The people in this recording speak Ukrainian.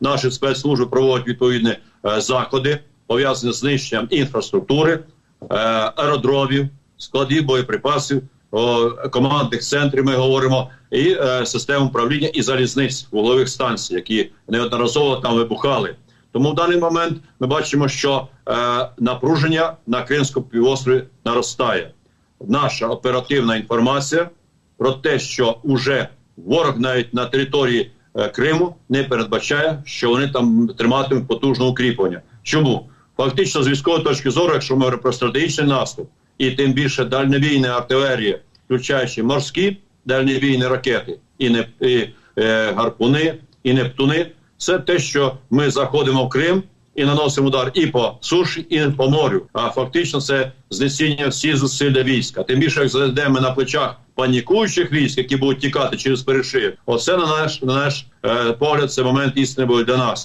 наші спецслужби проводять відповідні е, заходи, пов'язані з знищенням інфраструктури, е, аеродромів, складів боєприпасів, командних центрів. Ми говоримо, і е, систем управління і залізниць вуглових станцій, які неодноразово там вибухали. Тому в даний момент ми бачимо, що е, напруження на Кримському півострові наростає. Наша оперативна інформація про те, що уже ворог навіть на території Криму не передбачає, що вони там триматимуть потужне укріплення. Чому фактично з військової точки зору, якщо ми говоримо про стратегічний наступ, і тим більше дальневійна артилерія, включаючи морські дальневійні ракети, і не і, е, гарпуни, і нептуни, це те, що ми заходимо в Крим. І наносимо удар і по суші, і по морю. А фактично це знесіння всі зусилля війська. Тим більше як зайдемо на плечах панікуючих військ, які будуть тікати через перешив. Оце на наш на наш е, погляд. Це момент істини буде для нас.